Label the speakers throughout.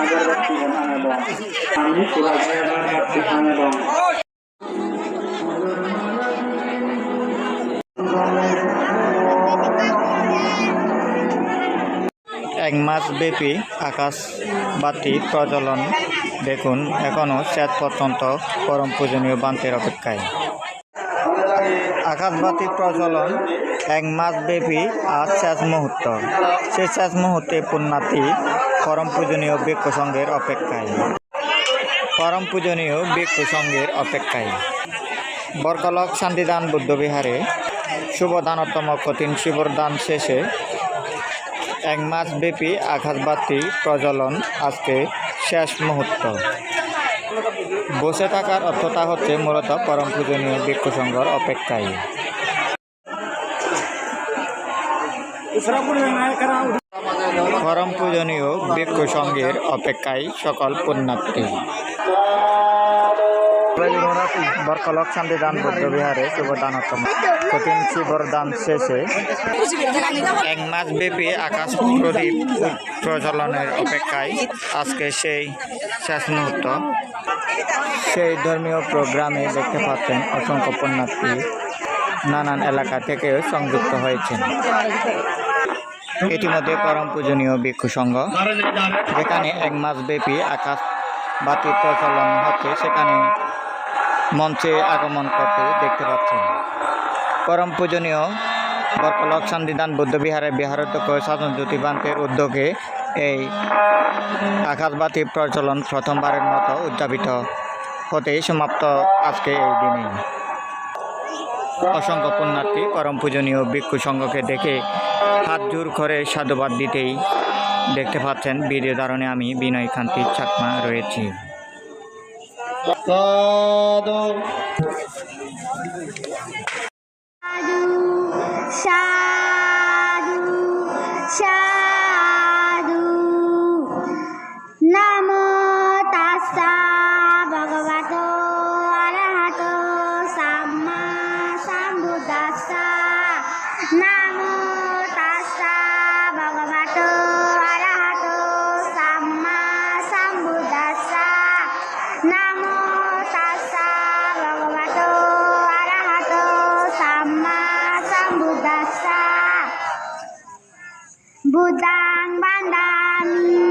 Speaker 1: আগরবাতি আনব আমি কুরাজে আগরবাতি আনব
Speaker 2: এক মাস ব্যাপী আকাশ বাতি প্রজ্বলন। দেখুন এখনও শেষ পর্যন্ত পরম পূজনীয় বান্তের অপেক্ষায়। আকাশবাতি প্রজ্বলন এক মাস ব্যাপী আজ শেষ মুহূর্ত। সে শেষ মুহূর্তে পুণ্যার্থী পরম পূজনীয় বৃক্ষ সঙ্গের অপেক্ষায়। পরম পূজনীয় বৃক্ষ সঙ্গের অপেক্ষায়। বরকলক শান্তিদান বুদ্ধবিহারে শুভদানতম কঠিন শিবরদান শেষে এক মাস ব্যাপী আকাশবাতি প্রজ্বলন আজকে শেষ মুহূর্ত। বসে থাকার অর্থটা হচ্ছে মূলত পরম পূজনীয় বৃক্ষসংঘর অপেক্ষায়। পরম পূজনীয় বৃক্ষসংঘের অপেক্ষায় সকল পুণ্যার্থী। বরকলক শান্তিদান বুদ্ধবিহারে শুভদানতম কঠিন শিবরদান শেষে এক মাস ব্যাপী আকাশ প্রদীপ প্রজ্বলনের অপেক্ষায় আজকে সেই শেষ মুহূর্ত। সেই ধর্মীয় প্রোগ্রামে দেখতে পাচ্ছেন অসংখ্য পুণ্যার্থী। নানান এলাকা থেকে সংযুক্ত হয়েছেন। ইতিমধ্যে পরম পূজনীয় ভিক্ষু সংঘ, যেখানে এক মাস ব্যাপী আকাশ বাতি প্রচলন হচ্ছে, সেখানে মঞ্চে আগমন করতে দেখতে পাচ্ছেন পরম পূজনীয় বরকলক শান্তিদান বৌদ্ধবিহারে বিহারত্যক্ষ সাধন জ্যোতিবান্তের উদ্যোগে এই আকাশবাতি প্রচলন প্রথমবারের মতো উদযাপিত হতে সমাপ্ত আজকে এই দিনে। অসংখ্য পুণ্যার্থী পরম পূজনীয় ভিক্ষু সংঘকে দেখে হাত জোর করে সাধুবাদ দিতেই দেখতে পাচ্ছেন ভিডিও ধারণে আমি বিনয় কান্তির চাকমা রয়েছি।
Speaker 3: বুদ্ধাং বান্দামি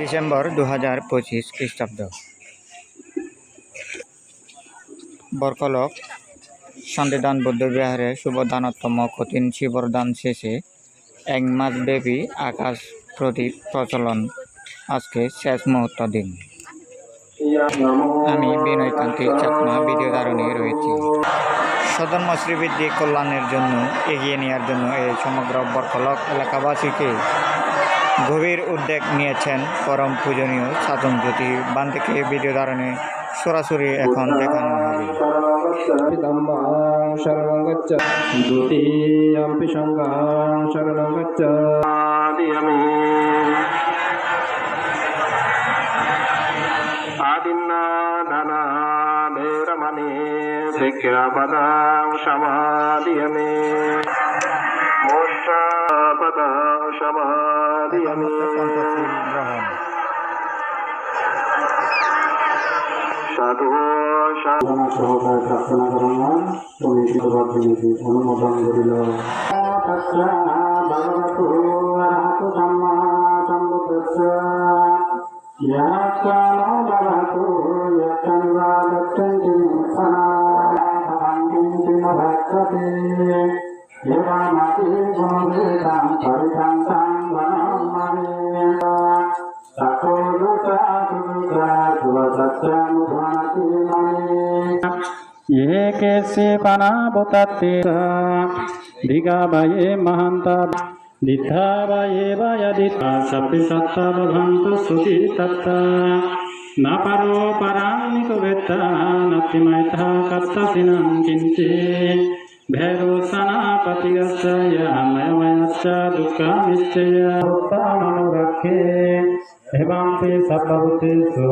Speaker 2: ডিসেম্বর দু হাজার পঁচিশ খ্রিস্টাব্দ। বরকলক শান্তিদান বৌদ্ধবিহারে শুভদানতম কঠিন শিবরদান শেষে এক মাস ব্যাপী আকাশ প্রদীপ প্রচলন। আজকে শেষ মুহূর্ত দিন। আমি বিনয় কান্তি চাকমা, ভিডিও ধারণে রয়েছি। সদর্ম শ্রীবৃদ্ধি কল্যাণের জন্য এগিয়ে নেওয়ার জন্য এই সমগ্র বরকলক এলাকাবাসীকে গভীর উদ্যোগ নিয়েছেন পরম পূজনীয় সাধন জ্যোতি বান থেকে ভিডিও ধারণে সরাসরি এখন দেখানো হবে।
Speaker 1: শিক্ষাপদাম সমাধিয়মে। মোষ্ঠাপদাম সমাধি আমি
Speaker 2: পঞ্চাশ গ্রহণ
Speaker 1: সাধু সহকার প্রার্থনা করলাম। তুমি শিবরাত্রি অনুমোদন করিল। ভগবত অর্হত সম্মা সম্বুদ্ধ ইয়াকানো ভগবত ইয়াকানো দত্তন্তি মুখনা ভগবন্তি ভক্ততে এবামাতি সমবেতাম
Speaker 4: ये कैसे पना बताते दिगाबाये महांता दिथाबाये वायदिता सप्पि सत्ता भवन्तु सुखी तत्ता न परो परानिको वेत्ता नत्ति मैथा कत्तसिनं किञ्चे भैरोसनापतिगश्च यमयमयश्च दुःखमिश्चय उत्तामनुरक्षे एवं ते सर्वभूतेषु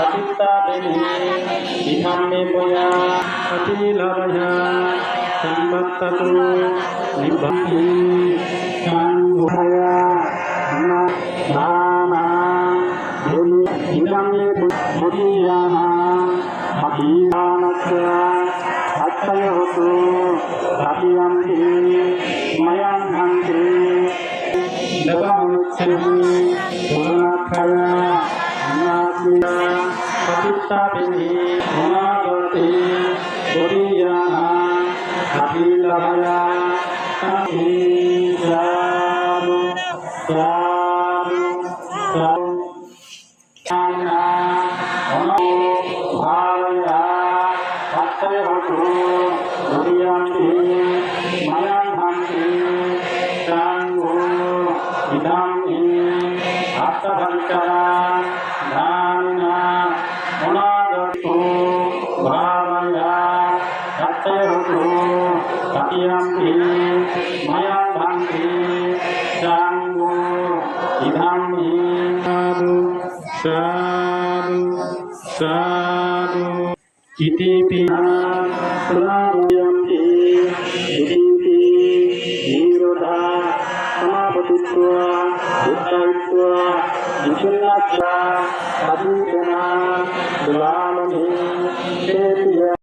Speaker 4: देवी च पतितादिनी इहं मे पुया अतिलभया सम्बत्ततु निभक्ति शाङ्गोया
Speaker 1: अक्षयोतु अभियन्ति मयं हन्ति
Speaker 4: पतितादिनी كتابه ومعرفته ولياها حبيلها إنسان سام سام ప్రణామయంతి దుతింతి నిరోధ సమాపతిత్వ ఉత్తరిత్వ విచ్ఛిన్నత్వ అభూతన దులామభి చేతియ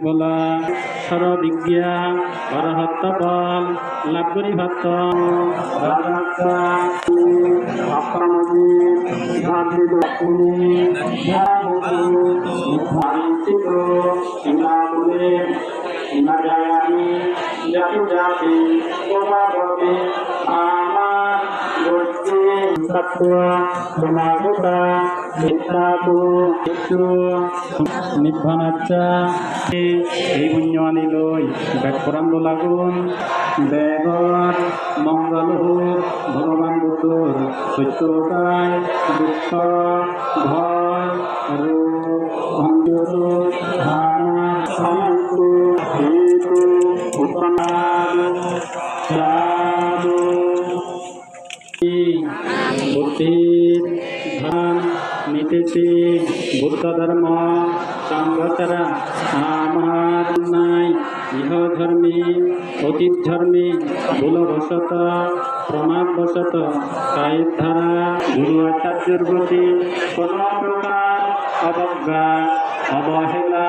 Speaker 4: বলা সরবিজ্ঞা অরহত্ত বল লাভ করি ভাত
Speaker 1: জাতি জাতি প্রভাবে আমার
Speaker 4: নির্বাণাচ্ছা এই পুণ্য আনিলৈ বেগ পৰাণ লাগুন। বেগত মঙ্গল হোক ভগবান বুদ্ধর সত্যতায় দুঃখ ভয়, রোগ অন্ত্যরোগ ধারণা শান্তু হেতু সাধু বুদ্ধি ধান নীতিতে বুদ্ধ ধর্ম সংগতরা আমার নাই ইহ ধর্মী, অতীত ধর্মী ভুলবশত প্রমাদবশত কায়ের ধারা গুরু আচার্যের প্রতি অবহেলা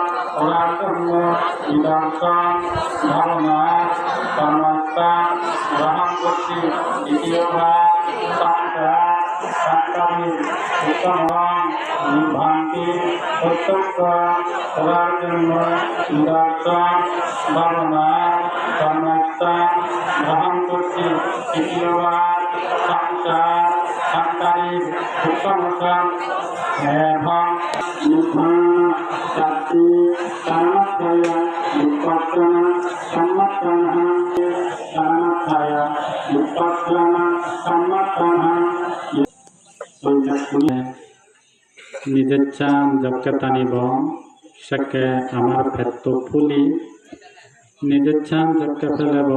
Speaker 4: orang umur, tindakan, dharma, dharmata, rahang kursi, itioha, tanda, santawi, utamang, nibanti, utaka, orang umur, tindakan, dharma, dharmata, rahang kursi, itioha, tanda, santawi, utamang, nebang, nibang, dan নিজের চান যকে টানিব, সেকে আমার ক্ষেত্র ফুলি। চান যকে ফেলেব,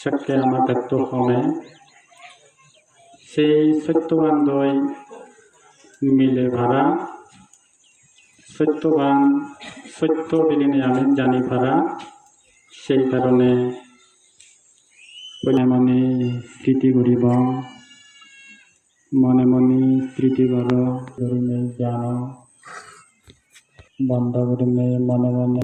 Speaker 4: সেকে আমার ক্ষেত্র কমে সেই সত্যবান দই মিলে ভাড়া। সত্যবান, সত্য বিলীনে আমি জানি ভাড়া সেই কারণে মনে মনে স্মৃতি করিব। মনে মনে স্মৃতি কর জ্ঞান বন্ধ করিনে মনে মনে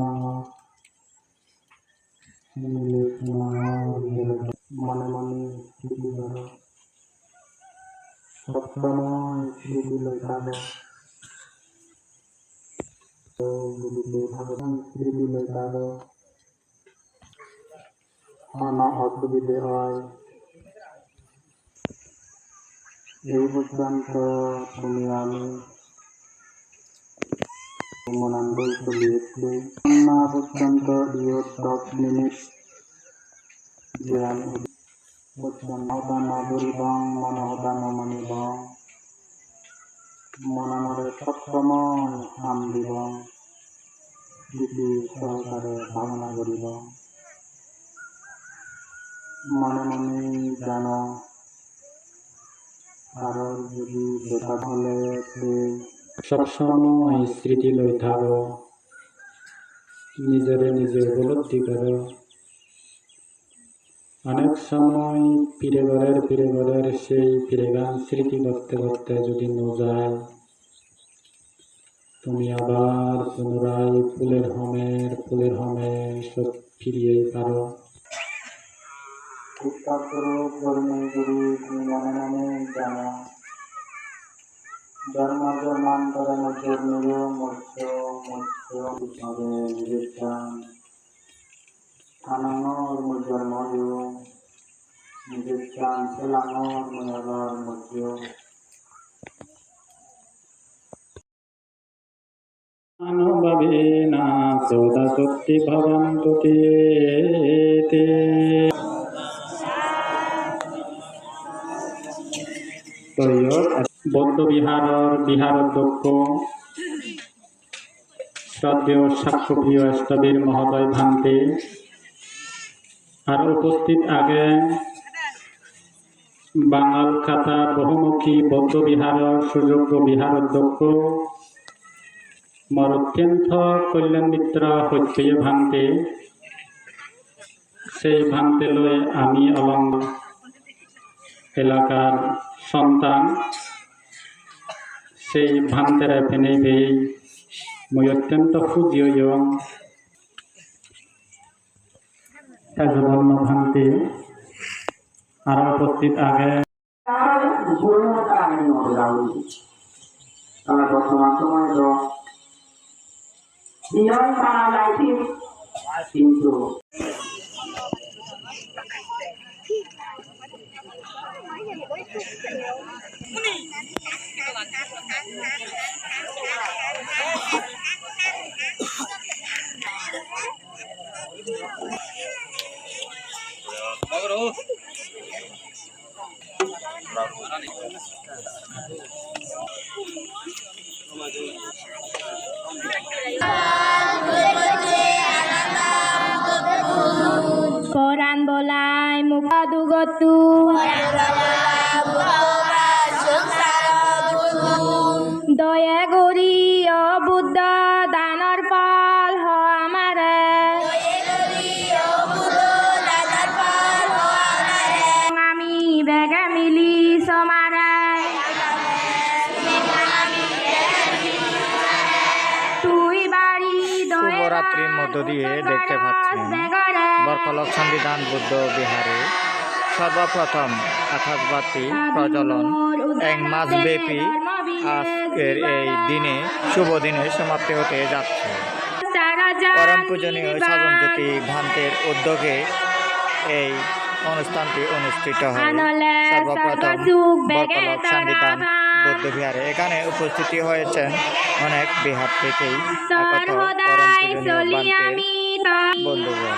Speaker 4: মনে মনে স্মৃতি কর। লেখাবো স্মৃতি লেখাবো নানা অসুবিধে হয় এই পর্যন্ত তুমি আমি মনান্দই চলিয়েছিলে না পর্যন্ত ইয়ত দশ মিনিট জ্ঞান মনোদান করিবং মনোদান মানিবং মনমরে সবসময় নাম দিবং। দিদি সহকারে ভাবনা করিব। মনে মনে জান কারও যদি দেখা হলে সবসময় স্মৃতি লৈ থাক নিজরে নিজে উপলব্ধি করো। অনেক সময় পীরে ঘরের পীরে ঘরের সেই পীরে গান স্মৃতি করতে করতে যদি যায়, তুমি আবার পুনরায় ফুলের হমের, ফুলের হমে সব ফিরিয়ে পারো। জন্ম মধ্যে নির মৎস্য মৎস্য নিজের জন্ময় নিজের চান ফেলানোর ময়াবার মধ্য অনুভবেন সদা সত্যি ভবন্তু তে তে। বৌদ্ধ বিহাৰৰ বিহাৰ শ্রদ্ধেয় সাক্ষ্যপ্রিয় স্থবির মহোদয় ভান্তে আর উপস্থিত আগে বাঙাল খাতা বহুমুখী বৌদ্ধ বিহাৰৰ সুযোগ্য বিহাৰ অধ্যক্ষ মোৰ অত্যন্ত কল্যাণ মিত্ৰ সত্যই ভান্তে। সেই ভান্তেলৈ আমি অলং এলাকার সন্তান সেই ভান্তেরা ফেনে পেয়ে মই অত্যন্ত সুজীয় এজবর্ণ ভান্তে আর উপস্থিত আগে
Speaker 5: আর জীবনটা আমি মতো যাব তারা বর্তমান সময় তো নিয়ম মানা যাইছে কিন্তু
Speaker 6: কোরআন বলাই মুখ দুগতু দয়া গরি দিয়ে
Speaker 2: দেখতে পাচ্ছেন বরকলক সন্ধিদান বুদ্ধ বিহারে, সর্বপ্রথম আকাশবাতি প্রজ্বলন এক মাস ব্যাপী আজকের এই দিনে শুভ দিনে সমাপ্তি হতে যাচ্ছে। পরম পূজনীয় সাধনজ্যোতি ভান্তের উদ্যোগে এই অনুষ্ঠানটি অনুষ্ঠিত হয়। সর্বপ্রথম বরকলক সন্ধিদান বৌদ্ধ বিহারে এখানে উপস্থিতি হয়েছেন অনেক বিহার থেকেই বন্ধুগণ।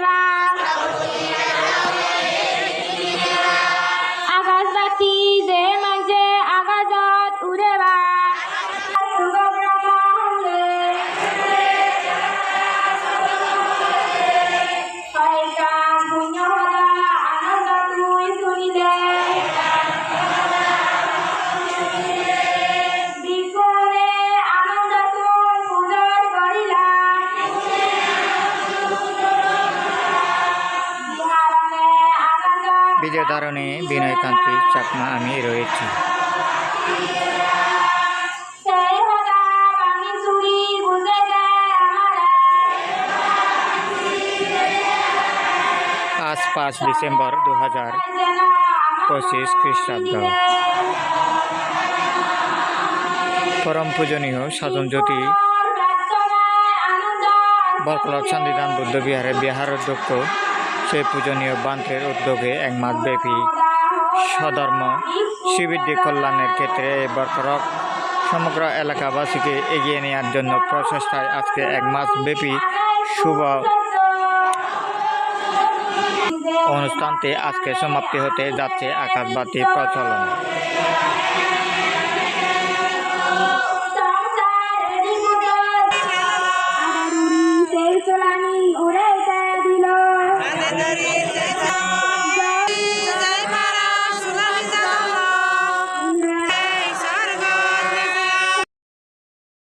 Speaker 6: পৃথিবী দেবা
Speaker 2: বিজয় ধারণে বিনয়কান্তি চাকমা আমি রয়েছি। আজ পাঁচ ডিসেম্বর দু হাজার পঁচিশ খ্রিস্টাব্দ। পরম পূজনীয় সাধন জ্যোতি
Speaker 6: প্রার্থনায় আনন্দ
Speaker 2: বরকলক সন্ধিদান বুদ্ধ বিহার অধ্যক্ষ সেই পূজনীয় বান্তের উদ্যোগে এক মাসব্যাপী স্বধর্ম শিবিরটি কল্যাণের ক্ষেত্রে এই বরকরক সমগ্র এলাকাবাসীকে এগিয়ে নেওয়ার জন্য প্রচেষ্টায় আজকে এক মাসব্যাপী শুভ অনুষ্ঠানটি আজকে সমাপ্তি হতে যাচ্ছে আকাশবাতি প্রচলন।